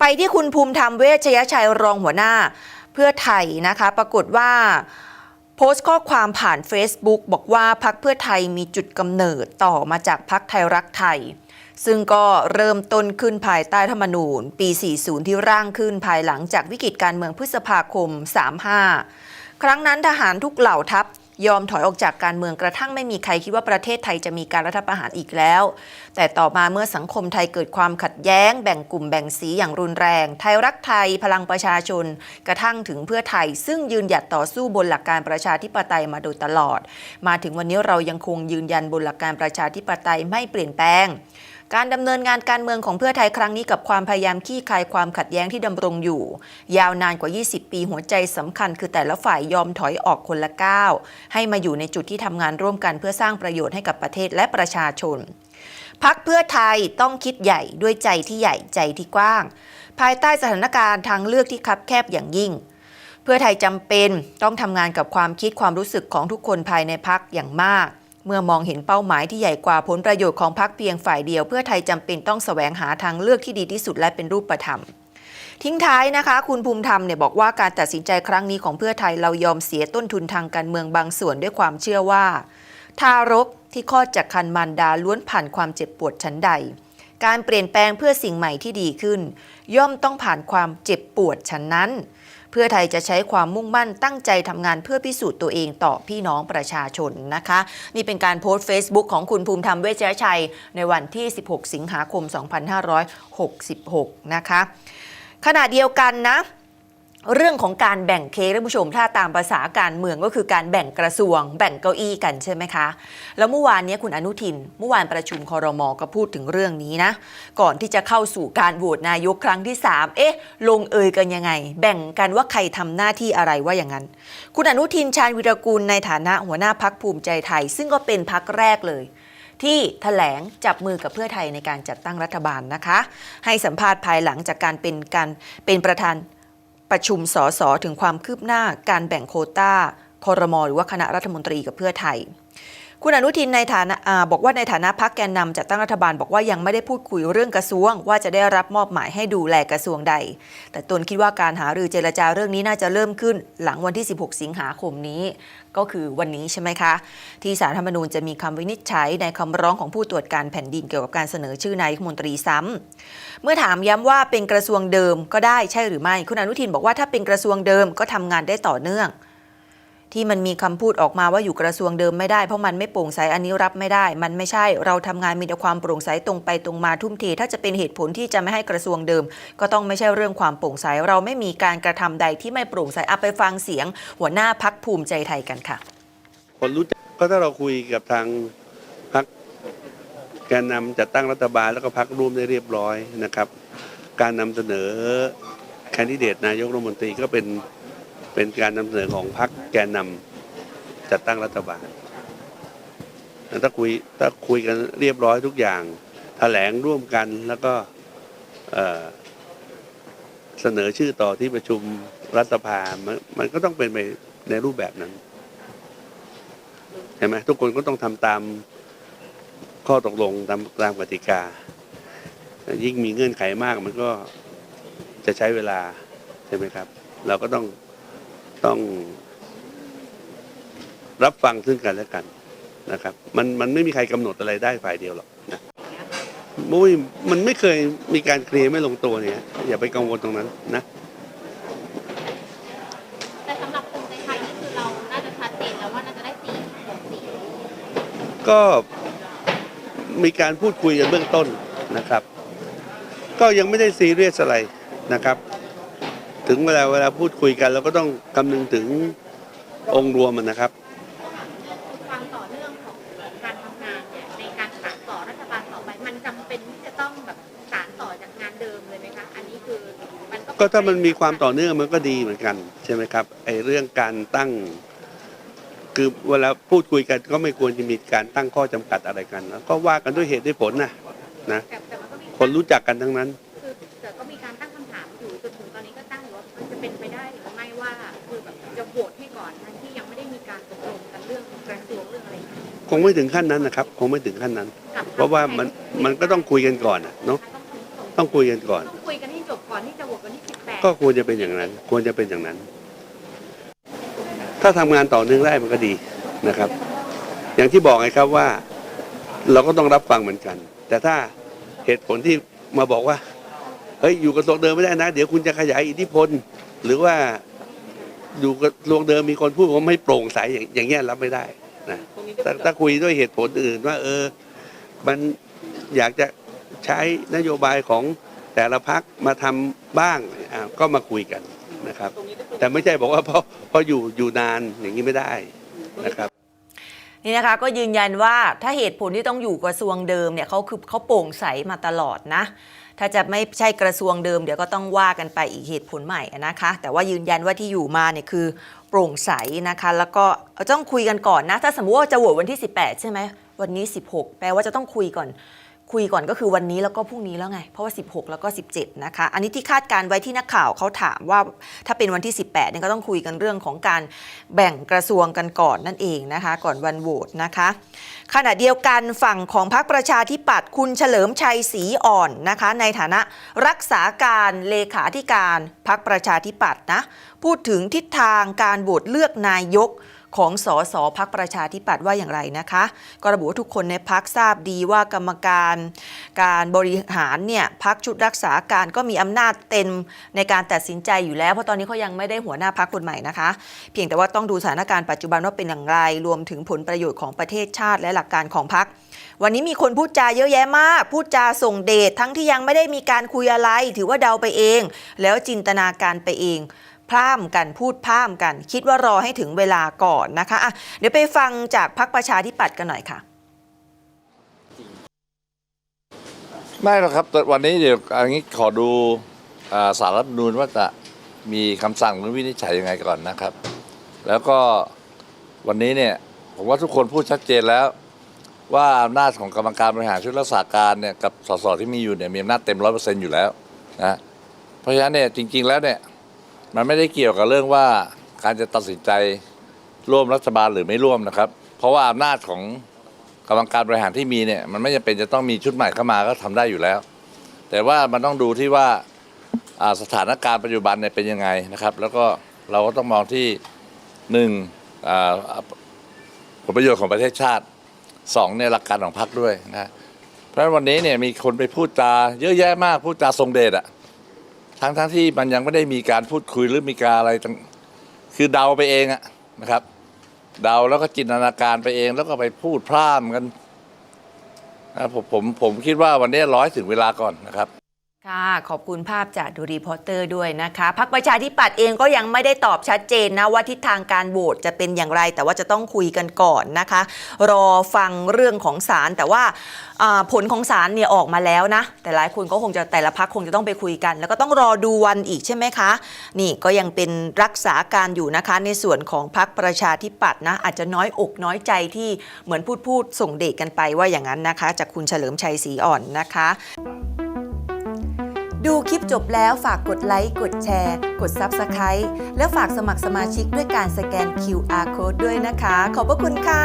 ไปที่คุณภูมิธรรมเวชยชัยรองหัวหน้า เพื่อไทยนะคะ ปรากฏว่าโพสต์ข้อความผ่าน Facebook บอกว่าพักเพื่อไทยมีจุดกำเนิดต่อมาจากพักไทยรักไทย ซึ่งก็เริ่มต้นขึ้นภายใต้ธรรมนูญ ปี 40 ที่ร่างขึ้นภายหลังจากวิกฤตการเมืองพฤษภาคม 35 ครั้งนั้นทหารทุกเหล่าทัพ ยอมถอยออกจากการเมืองกระทั่งไม่มีใครคิดว่าประเทศไทยจะมีการรัฐประหารอีกแล้ว แต่ต่อมาเมื่อสังคมไทยเกิดความขัดแย้ง แบ่งกลุ่มแบ่งสีอย่างรุนแรง ไทยรักไทยพลังประชาชน กระทั่งถึงเพื่อไทย ซึ่งยืนหยัดต่อสู้บนหลักการประชาธิปไตยมาโดยตลอด มาถึงวันนี้เรายังคงยืนยันบนหลักการประชาธิปไตยไม่เปลี่ยนแปลง การดำเนินงานการเมืองของเพื่อไทยครั้งนี้กับความพยายามขี้คายความขัดแย้งที่ดำรงอยู่ ยาวนานกว่า 20 ปีหัวใจสำคัญ คือแต่ละฝ่ายยอมถอยออกคนละก้าวให้มาอยู่ในจุดที่ทำงานร่วมกันเพื่อสร้างประโยชน์ให้กับประเทศและประชาชนพักเพื่อไทยต้องคิดใหญ่ด้วยใจที่ใหญ่ใจที่กว้าง ภายใต้สถานการณ์ทางเลือกที่คับแคบอย่างยิ่ง เพื่อไทยจำเป็นต้องทำงานกับความคิดความรู้สึกของทุกคนภายในพักอย่างมาก เมื่อมองเห็นเป้าหมายที่ใหญ่กว่าผลประโยชน์ของพรรคเพียงฝ่ายเดียว เพื่อไทยจำเป็นต้องแสวงหาทางเลือกที่ดีที่สุดและเป็นรูปธรรมทิ้งท้ายนะคะ คุณภูมิธรรมเนี่ยบอกว่าการตัดสินใจครั้งนี้ของเพื่อไทยเรายอมเสียต้นทุนทางการเมืองบางส่วนด้วยความเชื่อว่า ทารกที่คลอดจากคันมารดาล้วนผ่านความเจ็บปวดชั้นใด การเปลี่ยนแปลงเพื่อสิ่งใหม่ที่ดีขึ้น ย่อมต้องผ่านความเจ็บปวดชั้นนั้น เพื่อไทยจะใช้ความมุ่งมั่นตั้งใจทำงานเพื่อพิสูจน์ตัวเองต่อพี่น้องประชาชนนะคะ นี่เป็นการโพสต์ Facebook ของคุณภูมิธรรมเวชยชัย ในวันที่ 16 สิงหาคม 2566 นะคะขณะเดียวกันนะ เรื่องของการแบ่งเค้กท่านผู้ชมถ้าตามภาษาการเมืองก็คือการแบ่งกระทรวง แบ่งเก้าอี้กันใช่ไหมคะ แล้วเมื่อวานนี้คุณอนุทิน เมื่อวานประชุมคอรมอก็พูดถึงเรื่องนี้นะ ก่อนที่จะเข้าสู่การโหวตนายกครั้งที่ 3 เอ๊ะ ลงเอยกันยังไง แบ่งกันว่าใครทำหน้าที่อะไรว่าอย่างนั้น คุณอนุทินชาญวิรกูลในฐานะหัวหน้าพักภูมิใจไทย ซึ่งก็เป็นพักแรกเลยที่แถลงจับมือกับเพื่อไทยในการจัดตั้งรัฐบาลนะคะ ให้สัมภาษณ์ภายหลังจากการเป็นการเป็นประธาน ประชุมสสถึงความคืบหน้าการแบ่งโคตา้าคอรมอหรือว่าคณะรัฐมนตรีกับเพื่อไทย คุณอนุทินในฐานะบอกว่าในฐานะพักแกนนำจัดตั้งรัฐบาลบอกว่ายังไม่ได้พูดคุยเรื่องกระทรวง ว่าจะได้รับมอบหมายให้ดูแลกระทรวงใด แต่ตนคิดว่าการหารือเจรจาเรื่องนี้น่าจะเริ่มขึ้นหลังวันที่ 16 สิงหาคมนี้ ก็คือวันนี้ใช่ไหมคะ ที่สารธรรมนูญจะมีคำวินิจฉัยในคำร้องของผู้ตรวจการแผ่นดินเกี่ยวกับการเสนอชื่อนายกมนตรีซ้ำเมื่อถามย้ำว่าเป็นกระทรวงเดิมก็ได้ใช่หรือไม่ คุณอนุทินบอกว่าถ้าเป็นกระทรวงเดิมก็ทำงานได้ต่อเนื่อง ที่มันมีคำพูดออกมาว่าอยู่กระทรวงเดิมไม่ได้เพราะมันไม่โปร่งใสอันนี้รับไม่ได้ มันไม่ใช่เราทำงานมีแต่ความโปร่งใสตรงไปตรงมาทุ่มเทถ้าจะเป็นเหตุผลที่จะไม่ให้กระทรวงเดิม ก็ต้องไม่ใช่เรื่องความโปร่งใสเราไม่มีการกระทำใดที่ไม่โปร่งใสเอาไปฟังเสียง หัวหน้าพักภูมิใจไทยกันค่ะ คนรู้จักก็ถ้าเราคุยกับทางพรรคแกนนำจัดตั้งรัฐบาลแล้วก็พรรคร่วมได้เรียบร้อยนะครับ การนำเสนอแคนดิเดตนายกรัฐมนตรีก็เป็น เป็นการนำเสนอของพรรคแกนนำจัดตั้งรัฐบาลถ้าคุยถ้าคุยกันเรียบร้อยทุกอย่างแถลงร่วมกันแล้วก็เเสนอชื่อต่อที่ประชุมรัฐสภามันมันก็ต้องเป็นไปในรูปแบบนั้นใช่ไหมทุกคนก็ต้องทำตามข้อตกลงตามตามกติกา ยิ่งมีเงื่อนไขมากมันก็จะใช้เวลาใช่ไหมครับ เราก็ต้อง ต้องรับฟังซึ่งกันและกันนะครับ มันมันไม่มีใครกำหนดอะไรได้ฝ่ายเดียวหรอกนะมุ้ยมันไม่เคยมีการเคลียร์ไม่ลงตัวเนี่ยอย่าไปกังวลตรงนั้นนะแต่สำหรับภูมิใจไทยนี่คือเราน่าจะชัดเจนแล้วว่าน่าจะได้สี่หกสี่ก็มีการพูดคุยกันเบื้องต้นนะครับ ก็ยังไม่ได้ซีเรียสอะไรนะครับ ถึงเวลาเวลาพูดคุยกันเราก็ต้องคำนึงถึงองค์รวมอะนะครับ ความต่อเนื่องของการทำงานเนี่ยในการสานต่อรัฐบาลต่อไป มันจำเป็นที่จะต้องแบบสานต่อจากงานเดิมเลยไหมคะ อันนี้คือมันก็ก็ถ้ามันมีความต่อเนื่องมันก็ดีเหมือนกันใช่ไหมครับไอ้เรื่องการตั้ง คือเวลาพูดคุยกันก็ไม่ควรจะมีการตั้งข้อจำกัดอะไรกันแล้วก็ว่ากันด้วยเหตุด้วยผลนะนะแต่แต่มันก็มีคนรู้จักกันทั้งนั้น กันเรื่องกระทรวงเรื่องอะไรอย่างเงี้ยคงไม่ถึงขั้นนั้นนะครับ คงไม่ถึงขั้นนั้น กับเพราะว่ามันมันก็ต้องคุยกันก่อนอะเนาะต้องต้องคุยกันก่อน ต้องคุยกันให้จบก่อนที่จะโหวตวันที่18ก็ควรจะเป็นอย่างนั้น ควรจะเป็นอย่างนั้น ถ้าทำงานต่อเนื่องได้มันก็ดีนะครับ อย่างที่บอกไงครับว่า เราก็ต้องรับฟังเหมือนกัน แต่ถ้าเหตุผลที่มาบอกว่าเฮ้ยอยู่กระทรวงเดิมไม่ได้นะ เดี๋ยวคุณจะขยายอิทธิพล หรือว่าอยู่กระทรวงเดิมมีคนพูดว่าไม่โปร่งใสอย่างอย่างเงี้ยรับไม่ได้ นะถ้าถ้าคุยด้วยเหตุผลอื่นว่า เออ มันอยากจะใช้นโยบายของแต่ละพักมาทำบ้างอ่าก็มาคุยกันนะครับ แต่ไม่ใช่บอกว่าเพราะเพราะอยู่อยู่นานอย่างนี้ไม่ได้นะครับนี่นะคะก็ยืนยันว่าถ้าเหตุผลที่ต้องอยู่กระทรวงเดิมเนี่ยเขาคือเขาโปร่งใสมาตลอดนะ ถ้าจะไม่ใช่กระทรวงเดิมเดี๋ยวก็ต้องว่ากันไปอีกเหตุผลใหม่นะคะ แต่ว่ายืนยันว่าที่อยู่มาเนี่ยคือ โปร่งใสนะคะ แล้วก็ต้องคุยกันก่อนนะ ถ้าสมมติว่าจะโหวตวันที่ 18 ใช่ไหมวันนี้ 16 แปลว่าจะต้องคุยก่อน คุยก่อนก็คือวันนี้แล้วก็พรุ่งนี้แล้วไง เพราะว่า 16 แล้วก็ 17 นะคะ อันนี้ที่คาดการไว้ที่นักข่าวเขาถามว่าถ้าเป็นวันที่ 18เนี่ยก็ต้องคุยกันเรื่องของการแบ่งกระทรวงกันก่อนนั่นเองนะคะ ก่อนวันโหวตนะคะ ขณะเดียวกันฝั่งของพรรคประชาธิปัตย์คุณเฉลิมชัยศรีอ่อนนะคะ ในฐานะรักษาการเลขาธิการพรรคประชาธิปัตย์นะพูดถึงทิศทางการโหวตเลือกนายก ของสสพักประชาธิปัตย์ว่าอย่างไรนะคะ ก็ระบุว่าทุกคนในพักทราบดีว่ากรรมการการบริหารเนี่ยพักชุดรักษาการก็มีอำนาจเต็มในการตัดสินใจอยู่แล้ว เพราะตอนนี้เขายังไม่ได้หัวหน้าพักคนใหม่นะคะ เพียงแต่ว่าต้องดูสถานการณ์ปัจจุบันว่าเป็นอย่างไร รวมถึงผลประโยชน์ของประเทศชาติและหลักการของพักวันนี้มีคนพูดจาเยอะแยะมาก พูดจาส่งเดชทั้งที่ยังไม่ได้มีการคุยอะไร ถือว่าเดาไปเอง แล้วจินตนาการไปเอง พร่ำกันพูดพร่ำกัน คิดว่ารอให้ถึงเวลาก่อนนะคะอะเดี๋ยวไปฟังจากพักประชาธิปัตย์กันหน่อยค่ะไม่หรอกครับแต่วันนี้เดี๋ยวอันนี้ขอดูอ่าสารรัฐธรรมนูญว่าจะมีคำสั่งหรือวินิจฉัยยังไงก่อนนะครับ แล้วก็วันนี้เนี่ยผมว่าทุกคนพูดชัดเจนแล้ว ว่าอำนาจของกรรมการบริหารชุดรักษาการเนี่ยกับสสที่มีอยู่เนี่ยมีอำนาจเต็มร้อยเปอร์เซ็นต์อยู่แล้วนะเพราะฉะนั้นเนี่ยจริง ๆแล้วเนี่ย มันไม่ได้เกี่ยวกับเรื่องว่าการจะตัดสินใจร่วมรัฐบาลหรือไม่ร่วมนะครับ เพราะว่าอำนาจของกรรมการบริหารที่มีเนี่ยมันไม่จำเป็นจะต้องมีชุดใหม่เข้ามาก็ทำได้อยู่แล้ว แต่ว่ามันต้องดูที่ว่าอ่าสถานการณ์ปัจจุบันเนี่ยเป็นยังไงนะครับ แล้วก็เราก็ต้องมองที่หนึ่งอ่าผลประโยชน์ของประเทศชาติสองเนี่ยหลักการของพรรคด้วยนะเพราะฉะนั้นวันนี้เนี่ยมีคนไปพูดจาเยอะแยะมากพูดจาทรงเดชอะ ทั้งทั้งที่มันยังไม่ได้มีการพูดคุยหรือมีการอะไรต่างคือเดาไปเองอะนะครับ เดาแล้วก็จินตนาการไปเองแล้วก็ไปพูดพร่ำกันนะผมผมผมคิดว่าวันนี้ร้อยถึงเวลาก่อนนะครับ ค่ะ ขอบคุณภาพจากดูรีพอร์เตอร์ด้วยนะคะพักประชาธิปัตย์เองก็ยังไม่ได้ตอบชัดเจนนะว่าทิศทางการโหวตจะเป็นอย่างไร แต่ว่าจะต้องคุยกันก่อนนะคะ รอฟังเรื่องของศาลแต่ว่าผลของศาลเนี่ยออกมาแล้วนะ แต่หลายคนก็คงจะแต่ละพักคงจะต้องไปคุยกัน แล้วก็ต้องรอดูวันอีกใช่ไหมคะ นี่ก็ยังเป็นรักษาการอยู่นะคะ ในส่วนของพักประชาธิปัตย์นะอาจจะน้อยอกน้อยใจที่เหมือนพูดพูดส่งเดชกันไปว่าอย่างนั้นนะคะ จากคุณเฉลิมชัยศรีอ่อนนะคะ ดูคลิปจบแล้วฝากกดไลค์ กดแชร์ กด Subscribe และฝากสมัครสมาชิกด้วยการสแกน QR Code ด้วยนะคะ ขอบพระคุณค่ะ